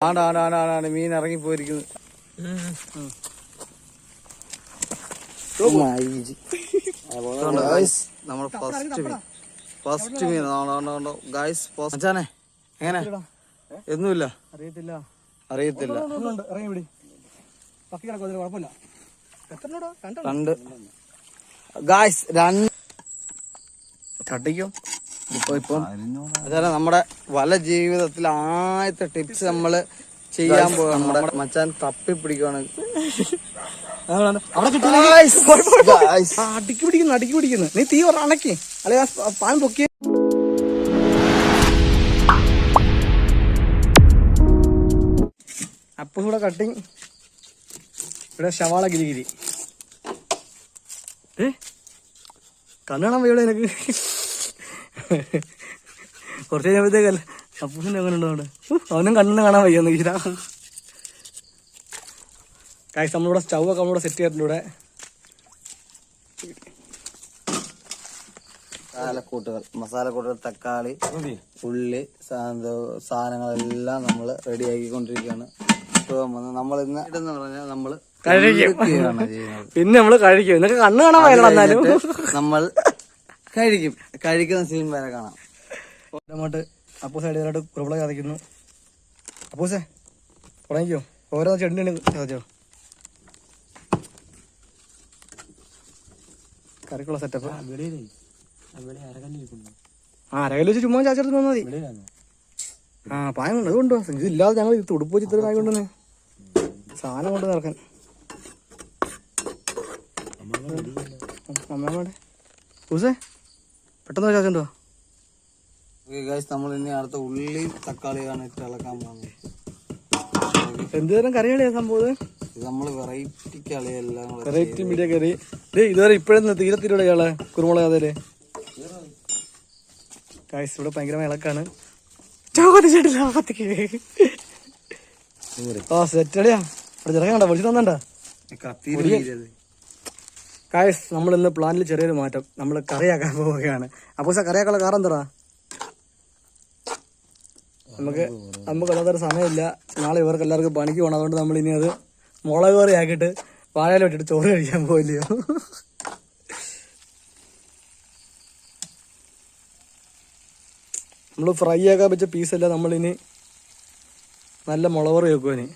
ആണ്ട് ആണ്ട് ആണ്ട് ആണ്ട് ആണ്ട് മീൻ ഇറങ്ങി പോയിരിക്കുന്നു നമ്മുടെ ഫസ്റ്റ് മീൻ. ഫസ്റ്റ് മീൻ. ഗൈസ് മച്ചാനെ എങ്ങനെ? ഒന്നുമില്ല അറിയത്തില്ല. അറിയത്തില്ല. രണ്ട്. ഗായ്സ് രണ്ട്. ചട്ടിക്കും. ഇപ്പൊ ഇപ്പം അതായത് നമ്മുടെ വല ജീവിതത്തിൽ ആദ്യത്തെ ടിപ്സ് നമ്മൾ ചെയ്യാൻ പോവാണ് നമ്മുടെ മച്ചാൻ തപ്പി പിടിക്കുവാണ്. അടുക്കി പിടിക്കുന്നു അടുക്കി പിടിക്കുന്നു. നീ തീ പറഞ്ഞ അണക്കി. അല്ലെ പാൻ പൊക്കി. അപ്പൊ ഇവിടെ കട്ടിങ് ഇവിടെ ശവാള ഗിരിഗിരി. ഏ? കണ്ണാണാൻ വയ്യോടെ എനിക്ക് കുറച്ച് കഴിഞ്ഞപ്പോഴത്തേക്കല്ല അപ്പൂസിന്റെ അങ്ങനെ ഉണ്ടോ അവിടെ? അവനും കണ്ണിന് കാണാൻ വയ്യൊന്ന് ഈരാ കാശ് നമ്മളിവിടെ സ്റ്റൗ ഒക്കെ നമ്മളിവിടെ സെറ്റ് ചെയ്തിട്ടുണ്ട് ഇവിടെ. മസാലക്കൂട്ടുകൾ മസാലക്കൂട്ടുകൾ തക്കാളി ഉള്ളി സാധനങ്ങളെല്ലാം നമ്മൾ റെഡി ആക്കിക്കൊണ്ടിരിക്കുകയാണ്. നമ്മൾ ഇന്ന് ഇതെന്ന് പറഞ്ഞാൽ നമ്മൾ കഴിക്കും. പിന്നെ നമ്മൾ കഴിക്കും. എന്നൊക്കെ കണ്ണ് കാണാൻ നമ്മൾ കഴിക്കും. കഴിക്കുന്ന സീൻ വരെ കാണാം. അങ്ങോട്ട് അപ്പൂസ് സൈഡിലോട്ട് കുറുമ്പള ചതയ്ക്കുന്നു. അപ്പൂസേ തുടങ്ങിക്കോ ഓരോ ചെടിയാണ് ചതച്ചോ? കറിക്കുള്ള സെറ്റപ്പ് ആ അരകല്ല് വെച്ച് ചുമ്മാ ചാച്ചെടുത്ത് വന്നാൽ മതി. ആ പായം അതുകൊണ്ട് ഇതില്ലാതെ ഞങ്ങൾ ഇത് തുടുപ്പ് ചിത്രം ആയിക്കൊണ്ടുവന്നേ സാധനം കൊണ്ട് നടക്കാൻ. അമ്മയുടെ പൂസേ പെട്ടെന്ന് ഗൈസ് നമ്മൾ ഇനി അടുത്ത ഉള്ളിയും തക്കാളിയാണ് ഇട്ട് ഇളക്കാൻ പോകുന്നത്. എന്തുതരം കറികളിയാ സംഭവം ഇത്? നമ്മൾ വെറൈറ്റി കളിയെല്ലാം വെറൈറ്റി മീഡിയ കറി. ഇതുവരെ ഇപ്പോഴും തീരത്തിലൂടെ ഇയാളെ കുരുമുളക് അതല്ലേ കായ്സ് ഇവിടെ ഭയങ്കര ഇളക്കാണ്. ചോദിച്ചിട്ടില്ല ആ സെറ്റടിയാ അവിടെ ചെറുക്കണ്ട വിളിച്ചിട്ട് തന്നണ്ട കത്തിയിൽ കായസ് നമ്മൾ ഇന്ന് പ്ലാനിൽ ചെറിയൊരു മാറ്റം. നമ്മൾ കറിയാക്കാൻ പോവുകയാണ്. അപ്പൊ സാർ കറിയാക്കാനുള്ള കാരണം എന്താ നമുക്ക് നമുക്ക് അല്ലാത്തൊരു സമയമില്ല. നാളെ ഇവർക്ക് എല്ലാവർക്കും പണിക്ക് പോകണം അതുകൊണ്ട് നമ്മൾ ഇനി അത് മുളക് കറി ആക്കിയിട്ട് വാഴയില വെട്ടിട്ട് ചോറ് കഴിക്കാൻ പോയില്ലയോ നമ്മൾ ഫ്രൈ ആക്കാൻ വെച്ച പീസല്ല നമ്മളിനി നല്ല മുളക് കറി വെക്കുവാന്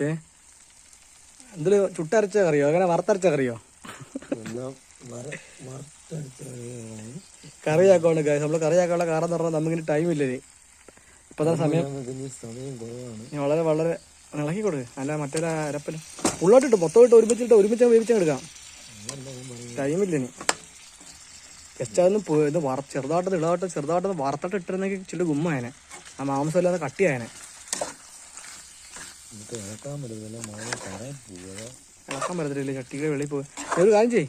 ഏ? എന്തിൽ ചുട്ടരച്ച കറിയോ? അങ്ങനെ വറുത്തരച്ച കറിയോ? കറിയാക്കാണ് ഗൈസ് നമ്മൾ കറിയാക്കാനുള്ള കാരണം എന്ന് പറഞ്ഞാൽ നമുക്കിനി ടൈം ഇല്ല ഇപ്പൊ സമയം? വളരെ വളരെ ഇളക്കി കൊടുക്ക്. അല്ല മറ്റേ അരപ്പന. ഉള്ളോട്ടിട്ട് മൊത്തമായിട്ട് ഒരുമിച്ചിട്ട് ഒരുമിച്ച് വേവിച്ച് എടുക്കാം. ടൈമില്ല ഇനി. ജസ്റ്റ് അതൊന്ന് ഇത് വറ ചെറുതായിട്ട് ഇളായിട്ട് ചെറുതായിട്ട് വറുത്തിട്ട് ഇട്ടിരുന്നെങ്കിൽ ചില ഗുമ്മയനെ. ആ മാംസം ഇല്ലാതെ കട്ടിയായനെ ഇളക്കാൻ പറ്റത്തില്ല ചട്ടിയുടെ വെളിയിൽ പോയി. ഒരു കാര്യം ചെയ്യ്.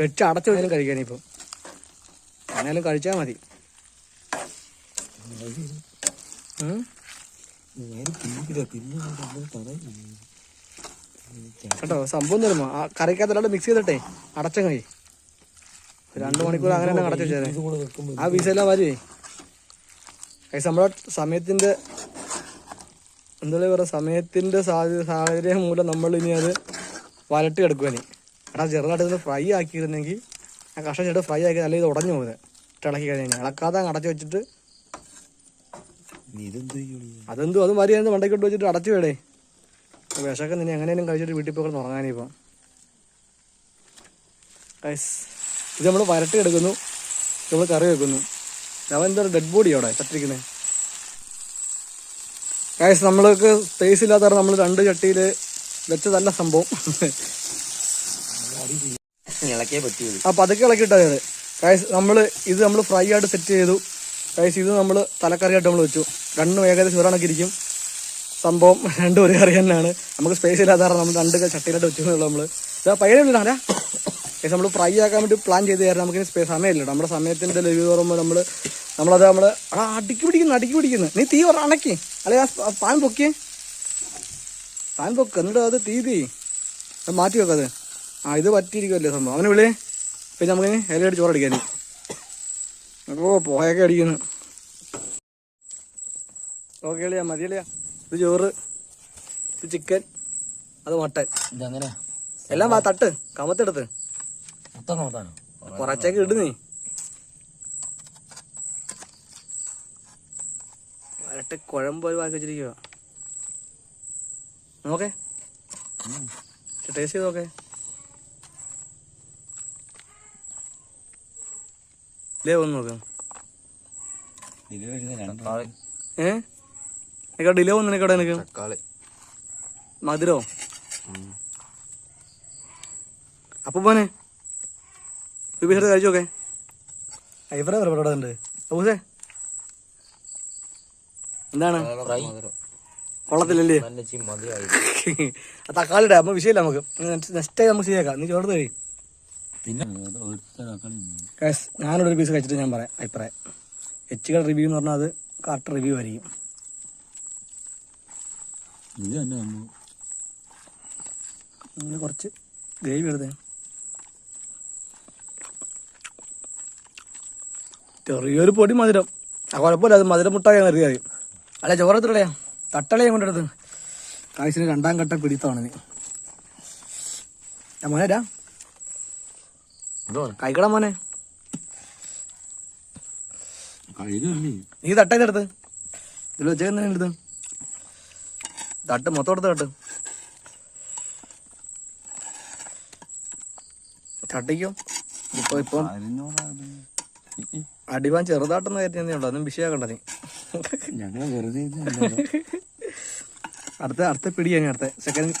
വെച്ച് അടച്ചു വെച്ചാലും കഴിക്കാനിപ്പോ എന്നാലും കഴിച്ചാൽ മതി? കേട്ടോ സംഭവം തരുമോ ആ മിക്സ് ചെയ്തിട്ടേ അടച്ച കഴി രണ്ടു മണിക്കൂർ അങ്ങനെ തന്നെ അടച്ചു വെച്ചാൽ ആ വിസയെല്ലാം വരുവേ നമ്മുടെ സമയത്തിന്റെ എന്താ പറയുക സമയത്തിന്റെ സാഹചര്യം മൂലം നമ്മൾ ഇനി അത് വലട്ടി എടുക്കുവാനി എടാ ചെറുതായിട്ട് ഇത് ഫ്രൈ ആക്കിയിരുന്നെങ്കിൽ ആ കഷ്ണം ചെറുത് ഫ്രൈ ആക്കി നല്ല ഇത് ഉടഞ്ഞു പോകുന്നത് ഇളക്കി കഴിഞ്ഞാൽ. ഇളക്കാതെ അടച്ചു വെച്ചിട്ട്. അതെന്തോ അതും വരിയായിരുന്നു മണ്ടയ്ക്കോട്ട് വെച്ചിട്ട് അടച്ചു വേടേ. വിഷമൊക്കെ നിന്നെ എങ്ങനെയും കഴിച്ചിട്ട് വീട്ടിൽ പോയി ഉറങ്ങാനിപ്പം ഇത് നമ്മൾ വരട്ടി എടുക്കുന്നു. നമ്മൾ കറി വെക്കുന്നു. അവൻ എന്താ ഡെഡ് ബോഡി അവിടെ ചട്ടിരിക്കുന്നത് ഗൈസ് നമ്മൾക്ക് സ്പേസ് ഇല്ലാത്തവർ നമ്മൾ രണ്ട് ചട്ടിയിൽ വെച്ചതല്ല സംഭവം. ഇളക്കേ അതൊക്കെ അത് ഗൈസ് നമ്മൾ ഇത് നമ്മൾ ഫ്രൈ ആയിട്ട് സെറ്റ് ചെയ്തു. കൈസ് ഇത് നമ്മൾ തലക്കറിയായിട്ട് നമ്മൾ വെച്ചു. രണ്ടും ഏകദേശം ഒരാണൊക്കെ ഇരിക്കും. സംഭവം രണ്ടും ഒരു കറി തന്നെയാണ്. നമുക്ക് സ്പേസ് ഇല്ലാതെ നമ്മൾ രണ്ട് ചട്ടിയിലായിട്ട് വെച്ചു എന്നുള്ളൂ നമ്മൾ ഇതാ പയ്യനില്ല ആരാ? നമ്മൾ നമ്മൾ ഫ്രൈ ആക്കാൻ വേണ്ടി പ്ലാൻ ചെയ്ത് തരാം നമുക്ക് സ്പേസ് സമയമില്ല നമ്മുടെ സമയത്തിന്റെ ലഭ്യത പറയുമ്പോൾ നമ്മൾ നമ്മളത് നമ്മൾ ആ അടിക്ക് പിടിക്കുന്നു അടിക്ക് പിടിക്കുന്നു. നീ തീ പറ അണക്കി. അല്ലെ ആ പാൻ പൊക്കിയേ. പാൻ പൊക്ക്. എന്നിട്ട് അത് തീ തീ അത് മാറ്റി വെക്കത് ആ ഇത് പറ്റിയിരിക്കുമല്ലേ സംഭവം. അവനെ വിളി. പിന്നെ നമുക്ക് ഇലയടി ചോറടിക്കാൻ ഓ പോയൊക്കെ അടിക്കുന്നു. ഓക്കെ അളിയാ മതിയളിയാ ഇത് ചോറ്. ഇത് ചിക്കൻ. അത് മട്ടൻ. ഇതങ്ങനെ എല്ലാം വാ തട്ട്. കമത്തെടുത്ത്. കുറച്ചൊക്കെ ഇട് നീ. വരട്ടെ കുഴമ്പ് ഒരു വാക്കി വെച്ചിരിക്കുക നോക്കേ. ടേസ്റ്റ് ചെയ്ത് നോക്കേ. ഇല്ലേ ഒന്ന് നോക്കാം. ഏ? ഡിലേ വന്നു നിനക്കവിടെ നിനക്ക്? തക്കാളി. മധുരോ? അപ്പൊ പോനെ ഒരു പീസ് കഴിച്ചു നോക്കേ. അഭിപ്രായം പറ ഇവിടെ ഉണ്ട്. അപ്പൂസേ എന്താണ്? ഫ്രൈ കൊള്ളത്തില്ലല്ലേ ആ തക്കാളിയുടെ അപ്പൊ വിഷയമില്ല നമുക്ക്. നെക്സ്റ്റ് ടൈം നമുക്ക് ശരിയാക്കാം. നീ ചോർത്ത് കഴി പിന്നെ തക്കാളി ഞാനൊരു ഒരു പീസ് കഴിച്ചിട്ട് ഞാൻ പറയാം. അഭിപ്രായം. എച്ചുകൾ റിവ്യൂ എന്ന് പറഞ്ഞാൽ അത് കറക്റ്റ് റിവ്യൂ ആയിരിക്കും. കുറച്ച് ഗ്രേവി എടുത്തേ. ചെറിയൊരു പൊടി മധുരം. ആ കുഴപ്പമില്ല. അത് മധുരം മുട്ടായി കരുതിയാൽ അല്ല ചോറത്തിലടയാ തട്ടളയും കൊണ്ടെടുത്ത് കാഴ്ചന് രണ്ടാം ഘട്ടം പിടിത്തമാണ് നീ ഞാൻ മോനെ കൈക്കട മോനെ. നീ തട്ടേതെടുത്ത് ഇതിൽ വെച്ചേക്കുന്ന എടുത്ത്? തട്ട് മൊത്തം എടുത്ത് തട്ട്. തട്ടിക്കോ? ഇപ്പൊ ഇപ്പൊ അടിവാൻ ചെറുതാട്ടെന്ന് കയറ്റി ഉള്ളൂ. അതും വിഷയാക്കണ്ട നീ. ഞങ്ങൾ വെറുതെ അടുത്ത അടുത്ത പിടിയാണ് അടുത്ത. സെക്കൻഡ്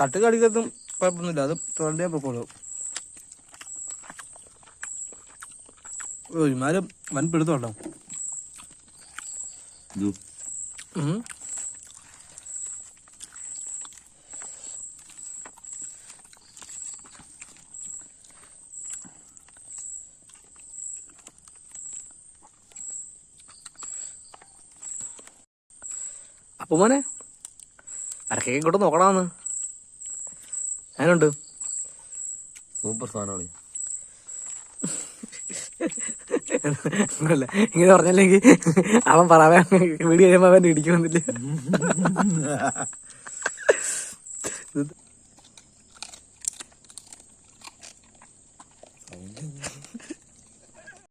തട്ട് കടിക്കത്തും കുഴപ്പമൊന്നുമില്ല. അത് തൊണ്ടേ പൊക്കോളൂ. ഒരുമാരും വൻ പിടുത്തം അപ്പൊ മോനെ ഇടയ്ക്കൊക്കെ ഇങ്ങോട്ട് നോക്കണമെന്ന് ഞാനുണ്ട്. സൂപ്പർ സാധനമാണ്. അല്ല ഇങ്ങനെ പറഞ്ഞല്ലെങ്കിൽ അവൻ പറയാൻ വീട് കഴിയുമ്പോ അവൻ ഇടിക്കുന്നില്ല